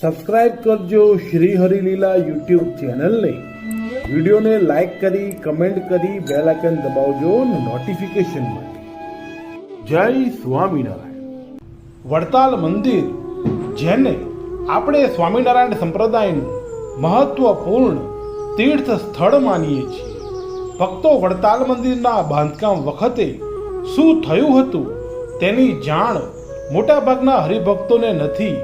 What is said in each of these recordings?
Subscribe કરજો Shri Harileela YouTube ચેનલને. વિડીયોને લાઈક કરી, કમેન્ટ કરી, બેલ આઇકન દબાવજો નોટિફિકેશન માટે. જય સ્વામિનારાયણ. વડતાલ મંદિર, જેને આપણે સ્વામિનારાયણ સંપ્રદાયનું મહત્વપૂર્ણ તીર્થ સ્થળ માનીએ છીએ. ભક્તો વડતાલ મંદિરના બાંધકામ વખતે શું થયું હતું તેની જાણ મોટાભાગના હરિભક્તોને નથી.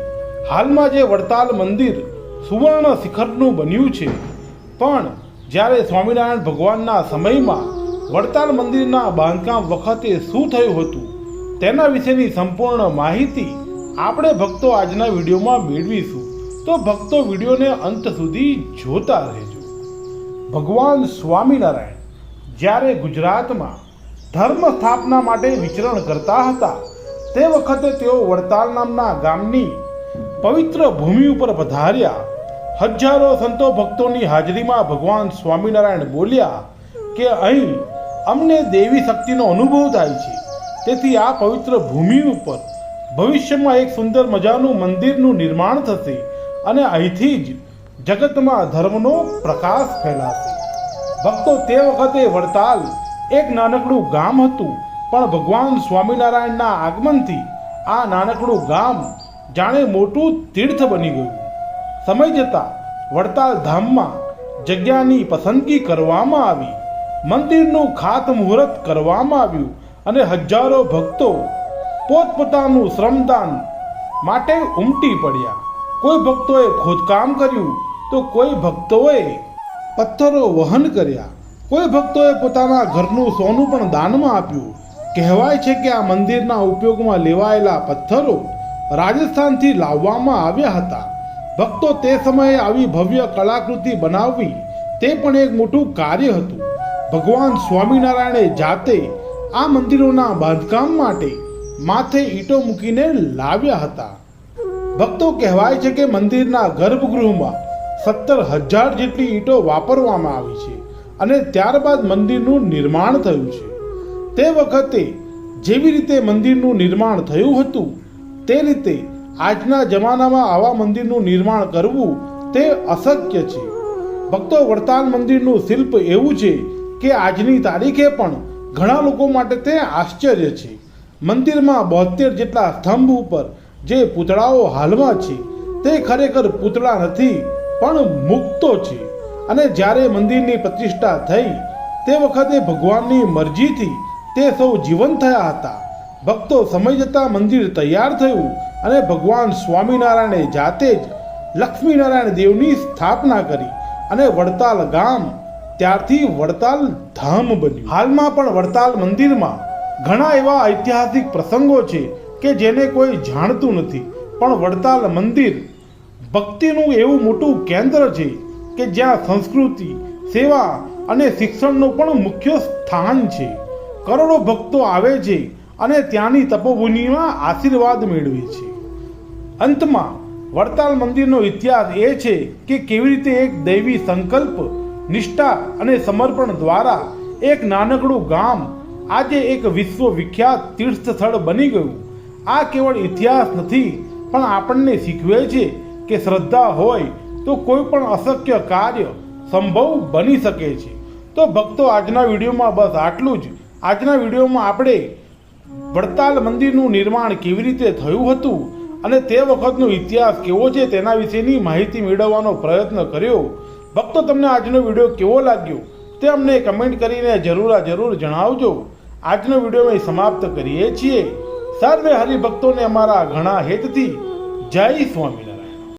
હાલમાં જે વડતાલ મંદિર સુવર્ણ શિખરનું બન્યું છે, પણ જ્યારે સ્વામિનારાયણ ભગવાનના સમયમાં વડતાલ મંદિરના બાંધકામ વખતે શું થયું હતું, તેના વિશેની સંપૂર્ણ માહિતી આપણે ભક્તો આજના વિડીયોમાં મેળવીશું. તો ભક્તો વિડીયોને અંત સુધી જોતા રહેજો. ભગવાન સ્વામિનારાયણ જ્યારે ગુજરાતમાં ધર્મ સ્થાપના માટે વિચરણ કરતા હતા, તે વખતે તેઓ વડતાલ નામના ગામની પવિત્ર ભૂમિ ઉપર પધાર્યા. હજારો સંતો ભક્તોની હાજરીમાં ભગવાન સ્વામિનારાયણ બોલ્યા કે અહીં અમને દેવી શક્તિનો અનુભવ થાય છે. તેથી આ પવિત્ર ભૂમિ ઉપર ભવિષ્યમાં એક સુંદર મજાનું મંદિરનું નિર્માણ થશે અને અહીંથી જ જગતમાં ધર્મનો પ્રકાશ ફેલાશે. ભક્તો તે વખતે વડતાલ એક નાનકડું ગામ હતું, પણ ભગવાન સ્વામિનારાયણના આગમનથી આ નાનકડું ગામ જાણે મોટું તીર્થ બની ગયું. સમય જતાં વડતાલ ધામમાં જગ્યાની પસંદગી કરવામાં આવી. મંદિરનું ખાતમુહૂર્ત કરવામાં આવ્યું અને હજારો ભક્તો પોતપોતાનું શ્રમદાન માટે ઉમટી પડ્યા. કોઈ ભક્તોએ ખોદકામ કર્યું તો કોઈ ભક્તોએ પથ્થરો વહન કર્યા. કોઈ ભક્તોએ પોતાના ઘરનું સોનું પણ દાનમાં આપ્યું. કહેવાય છે કે આ મંદિરના ઉપયોગમાં લેવાયેલા પથ્થરો રાજસ્થાનથી લાવવામાં આવ્યા હતા. ભક્તો તે સમયે આવી ભવ્ય કલાકૃતિ બનાવવી તે પણ એક મોટું કાર્ય હતું. ભગવાન સ્વામિનારાયણે જાતે આ મંદિરોના બાંધકામ માટે માથે ઈંટો મૂકીને લાવ્યા હતા. ભક્તો કહેવાય છે કે મંદિરના ગર્ભગૃહમાં સત્તર હજાર જેટલી ઈંટો વાપરવામાં આવી છે અને ત્યારબાદ મંદિરનું નિર્માણ થયું છે. તે વખતે જેવી રીતે મંદિરનું નિર્માણ થયું હતું તે રીતે આજના જમાનામાં આવા મંદિરનું નિર્માણ કરવું તે અશક્ય છે. ભક્તો વડતાલ મંદિરનું શિલ્પ એવું છે કે આજની તારીખે પણ ઘણા લોકો માટે તે આશ્ચર્ય છે. મંદિરમાં બોતેર જેટલા સ્તંભ ઉપર જે પૂતળાઓ હાલમાં છે, તે ખરેખર પૂતળા નથી, પણ મુક્તો છે. અને જ્યારે મંદિરની પ્રતિષ્ઠા થઈ, તે વખતે ભગવાનની મરજીથી તે સૌ જીવન થયા હતા. ભક્તો સમય જતાં મંદિર તૈયાર થયું અને ભગવાન સ્વામિનારાયણે જાતે જ લક્ષ્મીનારાયણ દેવની સ્થાપના કરી અને વડતાલ ગામ, ત્યારથી વડતાલ ધામ બન્યું. હાલમાં પણ વડતાલ મંદિરમાં ઘણા એવા ઐતિહાસિક પ્રસંગો છે કે જેને કોઈ જાણતું નથી. પણ વડતાલ મંદિર ભક્તિનું એવું મોટું કેન્દ્ર છે કે જ્યાં સંસ્કૃતિ, સેવા અને શિક્ષણનું પણ મુખ્ય સ્થાન છે. કરોડો ભક્તો આવે છે અને ત્યાંની તપોભૂમિમાં આશીર્વાદ મેળવે છે. અંતમાં, વડતાલ મંદિરનો ઇતિહાસ એ છે કે કેવી રીતે એક દૈવી સંકલ્પ, નિષ્ઠા અને સમર્પણ દ્વારા એક નાનકડું ગામ, આજે એક વિશ્વ વિખ્યાત તીર્થ સ્થળ બની ગયું. આ કેવળ ઇતિહાસ નથી, પણ આપણને શીખવે છે કે શ્રદ્ધા હોય તો કોઈ પણ અશક્ય કાર્ય સંભવ બની શકે છે. તો ભક્તો, આજના વિડીયોમાં બસ આટલું જ. આજના વિડીયોમાં આપણે વડતાલ મંદિરનું નિર્માણ કેવી રીતે થયું હતું અને તે વખતનો ઇતિહાસ કેવો છે તેના વિશેની માહિતી મેળવવાનો પ્રયત્ન કર્યો. ભક્તો, તમને આજનો વીડિયો કેવો લાગ્યો તે અમને કમેન્ટ કરીને જરૂર જરૂર જણાવજો. આજનો વીડિયો અમે સમાપ્ત કરીએ છીએ. સર્વે હરિભક્તોને અમારા ઘણા હેતથી જય સ્વામિનારાયણ.